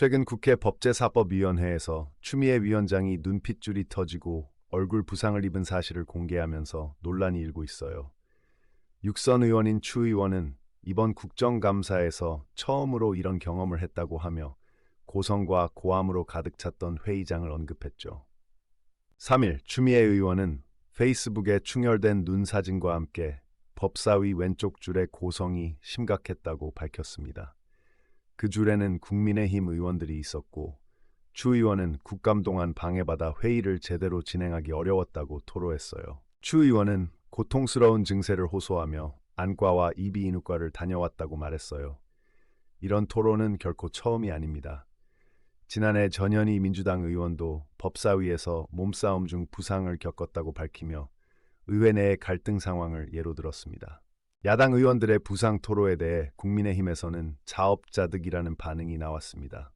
최근 국회 법제사법위원회에서 추미애 위원장이 눈핏줄이 터지고 얼굴 부상을 입은 사실을 공개하면서 논란이 일고 있어요. 육선 의원인 추 의원은 이번 국정감사에서 처음으로 이런 경험을 했다고 하며 고성과 고함으로 가득 찼던 회의장을 언급했죠. 3일 추미애 의원은 페이스북에 충혈된 눈 사진과 함께 법사위 왼쪽 줄에 고성이 심각했다고 밝혔습니다. 그 줄에는 국민의힘 의원들이 있었고 추 의원은 국감 동안 방해받아 회의를 제대로 진행하기 어려웠다고 토로했어요. 추 의원은 고통스러운 증세를 호소하며 안과와 이비인후과를 다녀왔다고 말했어요. 이런 토론은 결코 처음이 아닙니다. 지난해 전현희 민주당 의원도 법사위에서 몸싸움 중 부상을 겪었다고 밝히며 의회 내의 갈등 상황을 예로 들었습니다. 야당 의원들의 부상 토로에 대해 국민의힘에서는 자업자득이라는 반응이 나왔습니다.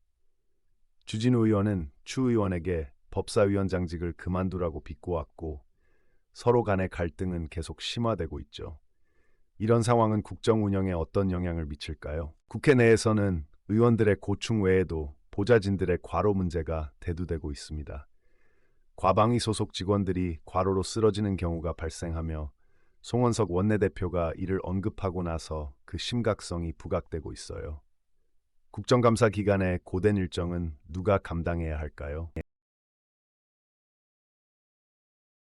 주진우 의원은 추 의원에게 법사위원장직을 그만두라고 비꼬았고 서로 간의 갈등은 계속 심화되고 있죠. 이런 상황은 국정 운영에 어떤 영향을 미칠까요? 국회 내에서는 의원들의 고충 외에도 보좌진들의 과로 문제가 대두되고 있습니다. 과방위 소속 직원들이 과로로 쓰러지는 경우가 발생하며 송원석 원내대표가 이를 언급하고 나서 그 심각성이 부각되고 있어요. 국정감사 기간에 고된 일정은 누가 감당해야 할까요?